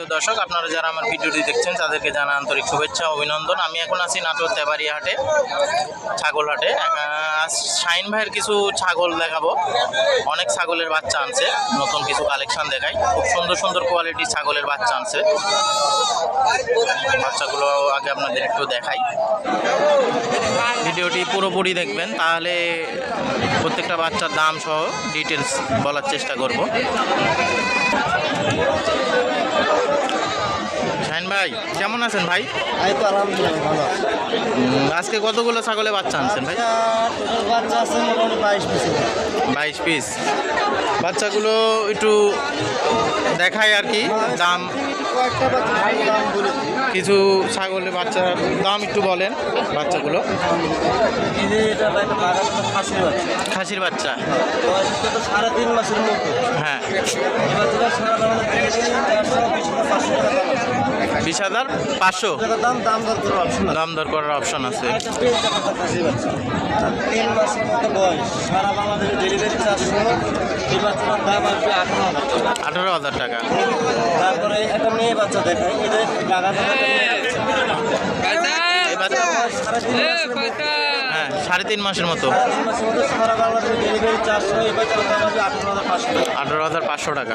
দর্শক আপনারা যারা আমার ভিডিওটি দেখছেন তাদেরকে জানা আন্তরিক শুভেচ্ছা অভিনন্দন। আমি এখন আছি নাটোর তেবাড়িয়া হাটে ছাগল হাটে আহ, আজ শাহিন ভাইয়ের কিছু ছাগল দেখাবো। অনেক ছাগলের বাচ্চা আনছে নতুন কিছু কালেকশন দেখাই। খুব সুন্দর সুন্দর কোয়ালিটির ছাগলের বাচ্চা আনছে। বাচ্চাগুলো আগে আপনাদের একটু দেখাই। ভিডিওটি পুরোপুরি দেখবেন তাহলে প্রত্যেকটা বাচ্চার দাম সহ ডিটেলস বলার চেষ্টা করব। ভাই কেমন আছেন ভাই? এই তো আলহামদুলিল্লাহ ভালো আজকে কতগুলো ছাগলে বাচ্চা আনছেন ভাই? বাচ্চা আছে মোটামুটি বাইশ পিস বাইশ পিস। বাচ্চাগুলো একটু দেখায় আর কি দাম। কিছু ছাগলের বাচ্চার দাম একটু বলেন বাচ্চাগুলো। খাসির বাচ্চা। খাসির বাচ্চা। সাড়ে তিন মাসের মতো। হ্যাঁ এই বাচ্চাটা সারা বাংলাদেশ চারশো বিশ হাজার পাঁচশো টাকা দাম আছে বিশ হাজার পাঁচশো। দাম দর করার অপশন আছে। আঠারো হাজার টাকা। টাকা তারপরে একটা মেয়ে বাচ্চা। দেখায় এটা বাগান এই বাচ্চা সাড়ে তিন মাসের মতো। হ্যাঁ সাড়ে তিন মাসের মতো আঠারো হাজার পাঁচশো টাকা। টাকা।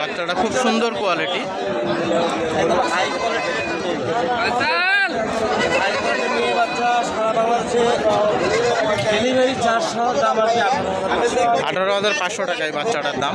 বাচ্চাটা খুব সুন্দর কোয়ালিটি আঠারো হাজার পাঁচশো আঠারো হাজার পাঁচশো টাকা। টাকা এই বাচ্চাটার দাম।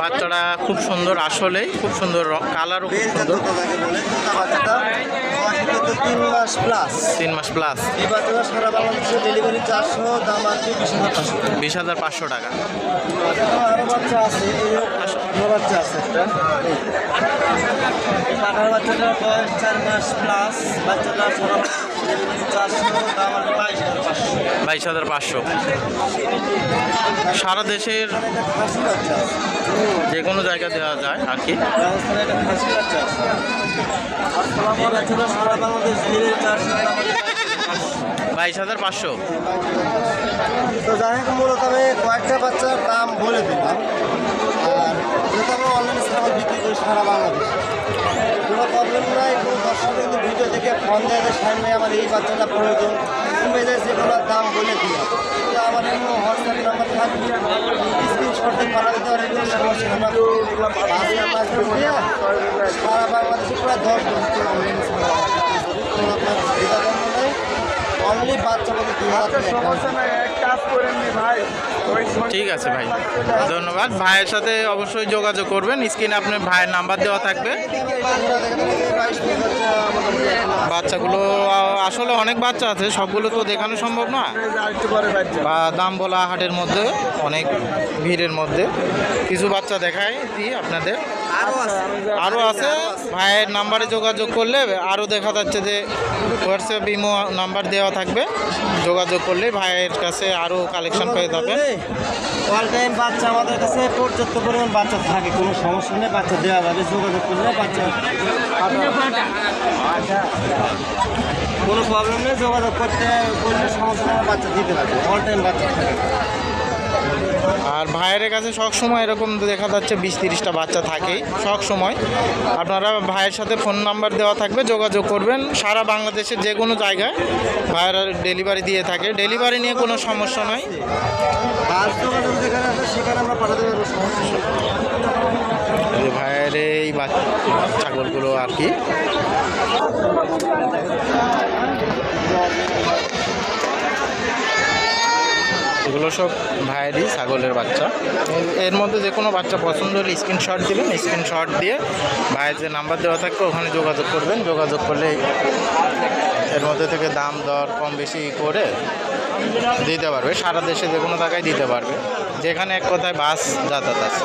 বাচ্চাটা খুব সুন্দর আসলেই খুব সুন্দর কালারও খুব সুন্দর। তিন মাস প্লাস তিন মাস প্লাস এই বাচ্চাটা সারা বাংলাদেশে ডেলিভারি চারশো দাম আছে বিশ হাজার পাঁচশো। বিশ হাজার পাঁচশো টাকা। আরও বাচ্চা আছে এই বাচ্চা আছে একটা। পাঠার বাচ্চাটার বয়স চার মাস প্লাস বাচ্চাটা সারা বাইশ হাজার পাঁচশো। সারা দেশের যে কোনো জায়গা দেওয়া যায় আর কি। বাইশ হাজার পাঁচশো। তো যাই হোক, মূলত আমি কয়েকটা বাচ্চার দাম বলে দিলাম। আর যেহেতু আমি বিক্রি করি সারা বাংলাদেশ। কোনো প্রবলেম নাই, কোনো দর্শক কিন্তু ভিডিও দেখে ফোন দেয় সামনে আমার এই বাচ্চাটা প্রয়োজন। কমে যায় সেগুলোর দাম বলে দিলাম তো আমার এমন হোয়াটসঅ্যাপ নাম্বার থাকবে। স্ক্রিনশট পাঠাতে কোনো সমস্যা দিয়ে সারা বাংলাদেশে প্রায় দশ কোনো অনলি বাচ্চা বলতে দুই হাজার ঠিক আছে ভাই, ধন্যবাদ। ভাইয়ের সাথে অবশ্যই যোগাযোগ করবেন। স্ক্রিনে আপনার ভাইয়ের নাম্বার দেওয়া থাকবে। বাচ্চাগুলো, আসলে অনেক বাচ্চা আছে, সবগুলো তো দেখানো সম্ভব না। বা দাম বলা হাটের মধ্যে, অনেক ভিড়ের মধ্যে। কিছু বাচ্চা দেখায় দিই আপনাদের? আরও আছে। ভাইয়ের নাম্বারে যোগাযোগ করলে আরও দেখা যাচ্ছে যে হোয়াটসঅ্যাপ ইমো নাম্বার দেওয়া থাকবে। যোগাযোগ করলে ভাইয়ের কাছে আরও কালেকশন পেয়ে যাবেন। অল টাইম বাচ্চা আমাদের কাছে পর্যাপ্ত পরিমাণ বাচ্চা থাকে কোনো সমস্যা নেই বাচ্চা দেওয়া যাবে যোগাযোগ করলে বাচ্চা আচ্ছা। কোনো প্রবলেম নেই যোগাযোগ করতে করলে সমস্যা বাচ্চা দিতে পারবে অল টাইম বাচ্চা থাকে। আর ভাইয়ের কাছে সব সময় এরকম দেখা যাচ্ছে বিশ তিরিশটা বাচ্চা থাকেই, সব সময়। আপনারা ভাইয়ের সাথে ফোন নাম্বার দেওয়া থাকবে, যোগাযোগ করবেন। সারা বাংলাদেশের যে কোনো জায়গায় ভাইয়েরা ডেলিভারি দিয়ে থাকে। ডেলিভারি নিয়ে কোনো সমস্যা নয় ভাইয়ের এই ছাগলগুলো আর কি। এগুলো সব ভাইয়েরই ছাগলের বাচ্চা। এর- মধ্যে যে কোনো বাচ্চা পছন্দ হলে স্ক্রিনশট দেবেন স্ক্রিনশট দিয়ে ভাইয়ের যে নাম্বার দেওয়া থাকবে, ওখানে যোগাযোগ করবেন। যোগাযোগ করলে এর মধ্যে থেকে দাম দর কম বেশি করে দিতে পারবে। সারা দেশে যে কোনো জায়গায় দিতে পারবে। যেখানে এক কথায় বাস যাতায়াত আছে।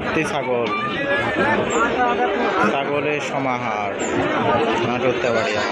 ভর্তি ছাগল ছাগলের সমাহার নাটোর তেবাড়িয়া